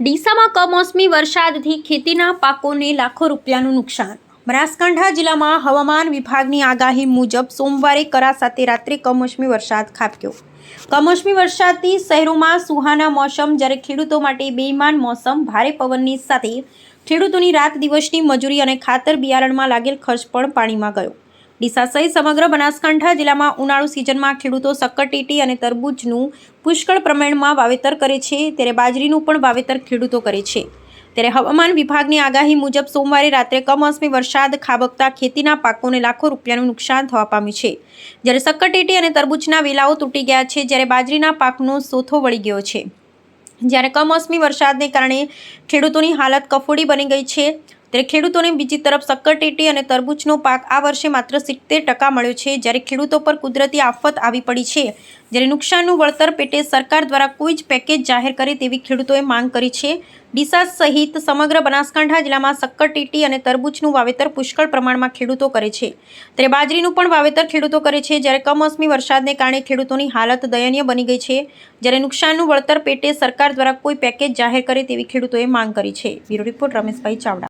ડીસામાં કમોસમી વરસાદથી ખેતીના પાકોને લાખો રૂપિયાનું નુકસાન. બનાસકાંઠા જિલ્લામાં હવામાન વિભાગની આગાહી મુજબ સોમવારે કરા સાથે રાત્રે કમોસમી વરસાદ ખાબક્યો. કમોસમી વરસાદથી શહેરોમાં સુહાના મોસમ, જ્યારે ખેડૂતો માટે બેઈમાન મોસમ, ભારે પવનની સાથે ખેડૂતોની રાત દિવસની મજૂરી અને ખાતર બિયારણમાં લાગેલ ખર્ચ પણ પાણીમાં ગયો. ડીસા સહિત સમગ્ર બનાસકાંઠા જિલ્લામાં ઉનાળુ સિઝનમાં ખેડૂતો સક્કરટેટી અને તરબૂચનું પુષ્કળ પ્રમાણમાં વાવેતર કરે છે, ત્યારે બાજરીનું પણ વાવેતર ખેડૂતો કરે છે. ત્યારે હવામાન વિભાગની આગાહી મુજબ સોમવારે રાત્રે કમોસમી વરસાદ ખાબકતા ખેતીના પાકોને લાખો રૂપિયાનું નુકસાન થવા પામ્યું છે. જ્યારે સક્કરટેટી અને તરબૂચના વેલાઓ તૂટી ગયા છે, જ્યારે બાજરીના પાકનો સોથો વળી ગયો છે. જ્યારે કમોસમી વરસાદને કારણે ખેડૂતોની હાલત કફોડી બની ગઈ છે ત્યારે ખેડૂતોને બીજી તરફ સક્કરટેટી અને તરબૂચનો પાક આ વર્ષે માત્ર સિત્તેર ટકા મળ્યો છે. જ્યારે ખેડૂતો પર કુદરતી આફત આવી પડી છે. જ્યારે નુકસાનનું વળતર પેટે સરકાર દ્વારા કોઈ જ પેકેજ જાહેર કરે તેવી ખેડૂતોએ માંગ કરી છે. ડીસા સહિત સમગ્ર બનાસકાંઠા જિલ્લામાં સક્કરટેટી અને તરબૂચનું વાવેતર પુષ્કળ પ્રમાણમાં ખેડૂતો કરે છે. ત્યારે બાજરીનું પણ વાવેતર ખેડૂતો કરે છે. જ્યારે કમોસમી વરસાદને કારણે ખેડૂતોની હાલત દયનીય બની ગઈ છે. જ્યારે નુકસાનનું વળતર પેટે સરકાર દ્વારા કોઈ પેકેજ જાહેર કરે તેવી ખેડૂતોએ માંગ કરી છે. Bureau report Rameshbhai Chavda.